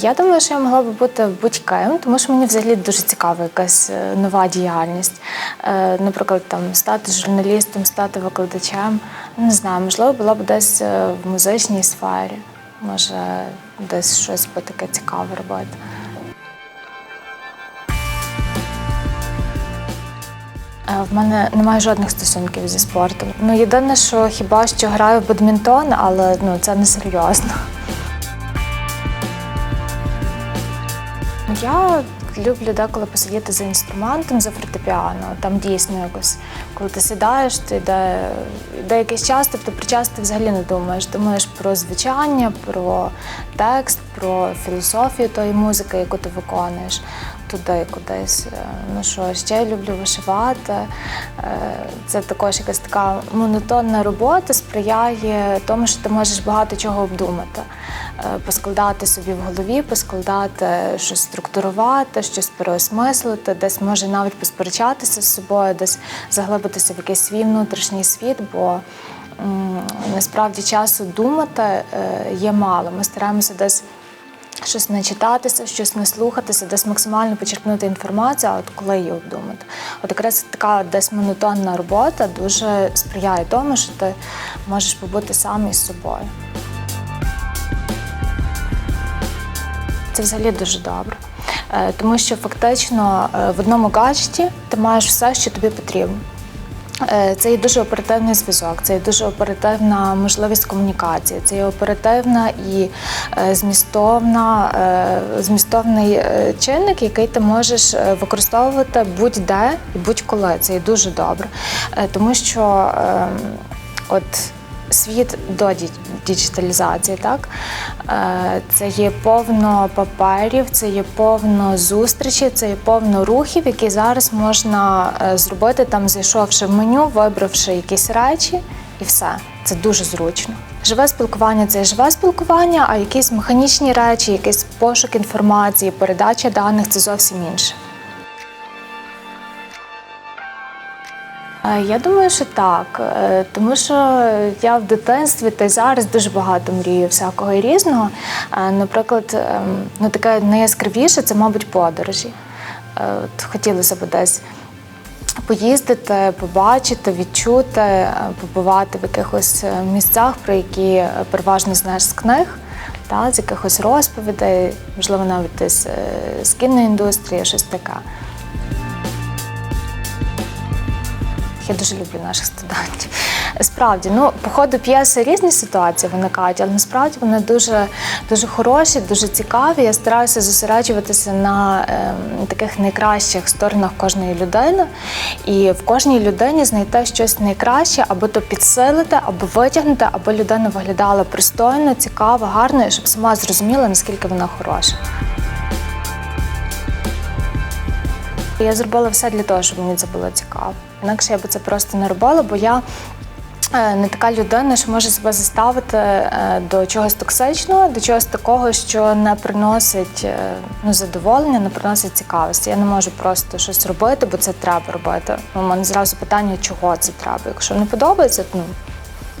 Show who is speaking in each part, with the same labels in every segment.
Speaker 1: Я думаю, що я могла би бути будь-ким, тому що мені взагалі дуже цікава якась е, нова діяльність. Е, Наприклад, там стати журналістом, стати викладачем. Не знаю, можливо, була б десь е, в музичній сфері, може, десь щось би таке цікаве робити. В мене немає жодних стосунків зі спортом. Ну, єдине, що хіба що граю в бадмінтон, але ну, це не серйозно. Я люблю деколи посидіти за інструментом, за фортепіано. Там дійсно якось, коли ти сідаєш, ти йде, якийсь час, тобто про час ти взагалі не думаєш. Думаєш про звучання, про текст, про філософію тої музики, яку ти виконуєш туди кудись. Е, Ну що, ще я люблю вишивати. Е, Це також якась така монотонна робота сприяє тому, що ти можеш багато чого обдумати, Е, поскладати собі в голові, поскладати щось структурувати, щось переосмислити, десь може навіть посперечатися з собою, десь заглибитися в якийсь свій внутрішній світ, бо насправді часу думати є мало. Ми стараємося десь щось не читатися, щось не слухатися, десь максимально почерпнути інформацію, а от коли її обдумати. От якраз така десь монотонна робота дуже сприяє тому, що ти можеш побути сам із собою. Це взагалі дуже добре. Е, Тому що фактично е, в одному гаджеті ти маєш все, що тобі потрібно. Е, Це є дуже оперативний зв'язок, це є дуже оперативна можливість комунікації, це є оперативна і е, змістовна, е, змістовний чинник, який ти можеш використовувати будь-де і будь-коли. Це є дуже добре. Тому що е, от світ до діджиталізації, так Е, це є повно паперів, це є повно зустрічей, це є повно рухів, які зараз можна е, зробити там, зайшовши в меню, вибравши якісь речі, і все. Це дуже зручно. Живе спілкування це живе спілкування, а якісь механічні речі, якийсь пошук інформації, передача даних це зовсім інше. Я думаю, що так, Е, тому що я в дитинстві та й зараз дуже багато мрію всякого і різного. Е, Наприклад, ем, ну таке найяскравіше це, мабуть, подорожі. Е, От хотілося б десь поїздити, побачити, відчути, е, побувати в якихось е, місцях, про які е, переважно знаєш з книг, та, з якихось розповідей, можливо, навіть е, з кіноіндустрії, щось таке. Я дуже люблю наших студентів. Справді, ну по ходу п'єси різні ситуації виникають, але насправді вони дуже, дуже хороші, дуже цікаві. Я стараюся зосереджуватися на ем, таких найкращих сторонах кожної людини, і в кожній людині знайти щось найкраще, або то підсилити, або витягнути, аби людина виглядала пристойно, цікаво, гарно, і щоб сама зрозуміла, наскільки вона хороша. Я зробила все для того, щоб мені це було цікаво. Інакше я би це просто не робила, бо я е, не така людина, що може себе заставити е, до чогось токсичного, до чогось такого, що не приносить е, ну, задоволення, не приносить цікавості. Я не можу просто щось робити, бо це треба робити. У мене зразу питання, чого це треба. Якщо не подобається, ну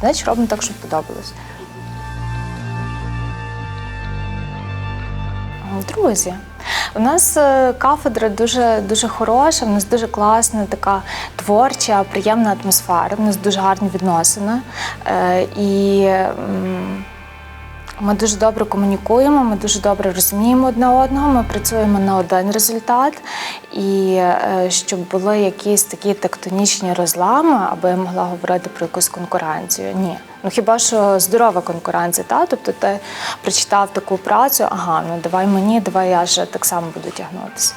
Speaker 1: значить робимо так, щоб подобалось. Друзі, у нас е, кафедра дуже дуже хороша, у нас дуже класна, така творча, приємна атмосфера. У нас дуже гарні відносини. Е, І ми дуже добре комунікуємо, ми дуже добре розуміємо одне одного. Ми працюємо на один результат. І е, щоб були якісь такі тектонічні розлами, аби я могла говорити про якусь конкуренцію. Ні. Ну хіба що здорова конкуренція, та? Тобто ти прочитав таку працю, ага, ну давай мені, давай я ж так само буду тягнутися.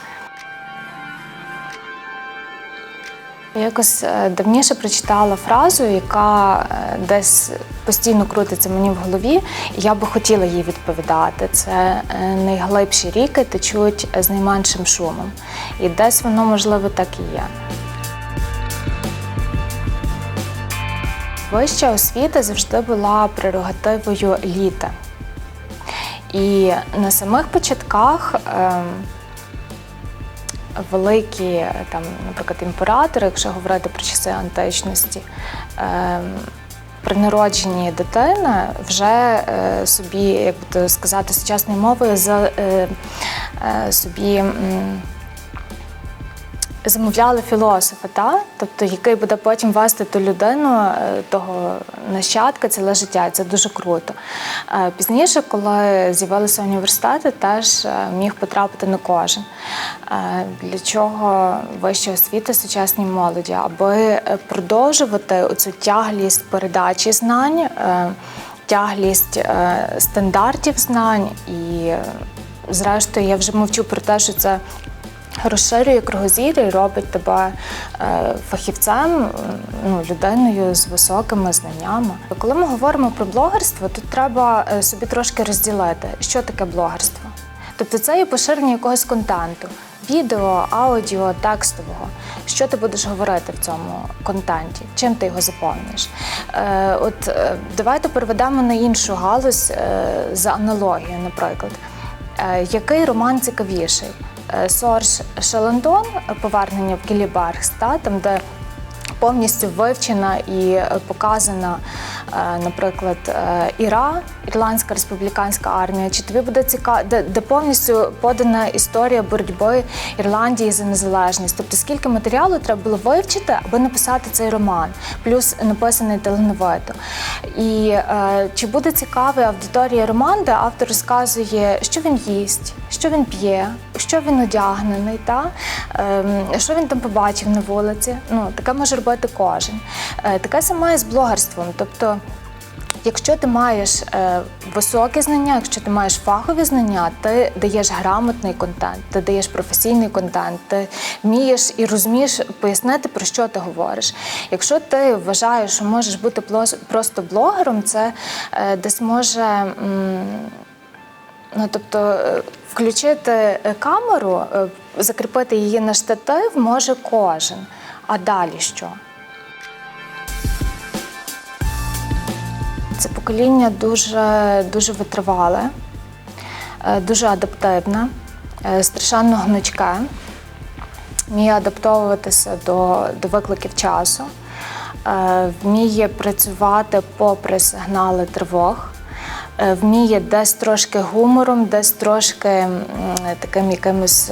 Speaker 1: Я якось е, давніше прочитала фразу, яка е, десь постійно крутиться мені в голові, і я би хотіла їй відповідати. Це е, найглибші ріки течуть з найменшим шумом. І десь воно, можливо, так і є. Вища освіта завжди була прерогативою літа. І на самих початках ем, великі, там, наприклад, імператори, якщо говорити про часи античності, ем, при народженні дитини вже е, собі, як би сказати, сучасною мовою е, е, собі. Замовляли філософа, та? тобто який буде потім вести ту людину, е, того нащадка, ціле життя. Це дуже круто. Е, Пізніше, коли з'явилися університети, теж е, міг потрапити не кожен. Для чого вища освіта сучасній молоді, аби продовжувати оцю тяглість передачі знань, тяглість стандартів знань і, зрештою, я вже мовчу про те, що це розширює кругозір і робить тебе е, фахівцем, ну, людиною з високими знаннями. Коли ми говоримо про блогерство, тут треба е, собі трошки розділити, що таке блогерство. Тобто це є поширення якогось контенту. Відео, аудіо, текстового. Що ти будеш говорити в цьому контенті? Чим ти його заповниш? Е, от е, давайте переведемо на іншу галузь е, за аналогією, наприклад. Е, який роман цікавіший? Е, Сорж Шалендон Повернення в Кілібергс, там, де повністю вивчена і е, показана, наприклад, е, Іра, Ірландська республіканська армія. Чи тобі буде цікаво, де, де повністю подана історія боротьби Ірландії за незалежність? Тобто, скільки матеріалу треба було вивчити, аби написати цей роман, плюс написаний талановито. І е, чи буде цікавий аудиторії роман, де автор розказує, що він їсть, що він п'є, що він одягнений, та? Ем, що він там побачив на вулиці. Ну, таке може робити кожен. Е, таке саме з блогерством. Тобто, Якщо ти маєш е, високі знання, якщо ти маєш фахові знання, ти даєш грамотний контент, ти даєш професійний контент, ти вмієш і розумієш пояснити, про що ти говориш. Якщо ти вважаєш, що можеш бути просто блогером, це е, десь може. м, Ну, тобто е, включити е, камеру, е, закріпити її на штатив може кожен. А далі що? Це покоління дуже, дуже витривале, е, дуже адаптивне, е, страшенно гнучке, вміє адаптовуватися до, до викликів часу, е, вміє працювати попри сигнали тривог, вміє десь трошки гумором, десь трошки таким якимось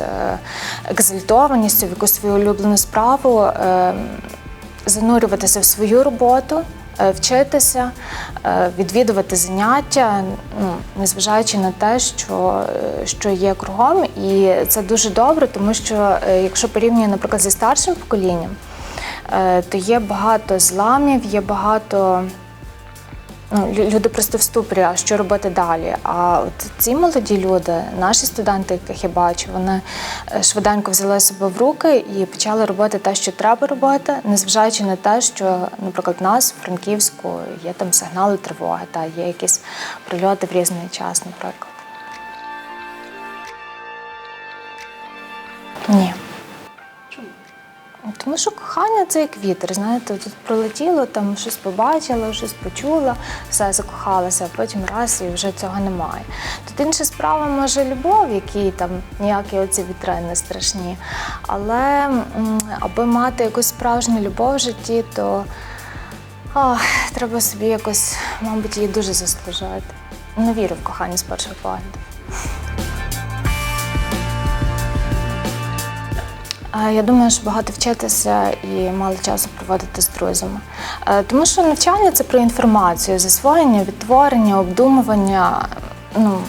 Speaker 1: екзальтованістю в якусь свою улюблену справу. занурюватися в свою роботу, вчитися, е, відвідувати заняття, ну, незважаючи на те, що, е, що є кругом. І це дуже добре, тому що е, якщо порівнює, наприклад, зі старшим поколінням, е, то є багато зламів, є багато. Ну, лю- люди просто в ступорі, а що робити далі. А от ці молоді люди, наші студенти, яких я бачу, вони е, швиденько взяли себе в руки і почали робити те, що треба робити, незважаючи на те, що, наприклад, в нас в Франківську є там сигнали тривоги, та є якісь прильоти в різний час, наприклад. Тому що кохання це як вітер. Знаєте, тут пролетіло, там щось побачила, щось почула, все закохалася, а потім раз і вже цього немає. Тут інша справа може любов, якій там ніякі оці вітри не страшні. Але аби мати якусь справжню любов в житті, то ох, треба собі якось, мабуть, її дуже заслужити. Не вірю в кохання з першого погляду. Я думаю, що багато вчитися і мало часу проводити з друзями. Е, Тому що навчання це про інформацію, засвоєння, відтворення, обдумування. Ну,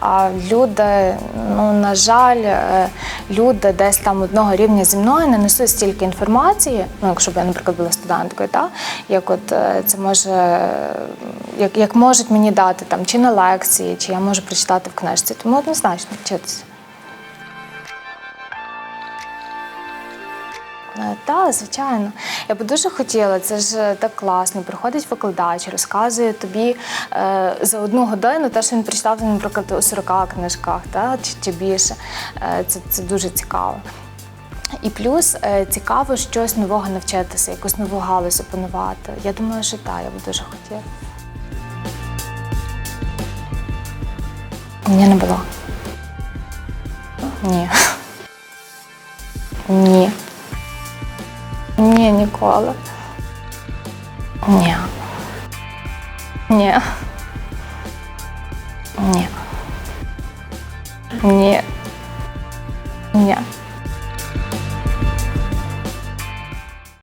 Speaker 1: а люди, ну на жаль, е, люди десь там одного рівня зі мною не несуть стільки інформації. Ну, якщо б я, наприклад, була студенткою, та як от е, це може, як, як можуть мені дати там чи на лекції, чи я можу прочитати в книжці. Тому однозначно вчитися. Е, Так, звичайно. Я би дуже хотіла, це ж е, так класно. Приходить викладач, розказує тобі е, за одну годину те, що він прочитав, наприклад, у 40 книжках, та, чи, чи більше. Е, це, це дуже цікаво. І плюс е, цікаво щось нового навчитися, якусь нову галузь опанувати. Я думаю, що так, я би дуже хотіла. Ні, не було. Ні. Ні, ніколи. Ні. Ні. Ні. Ні.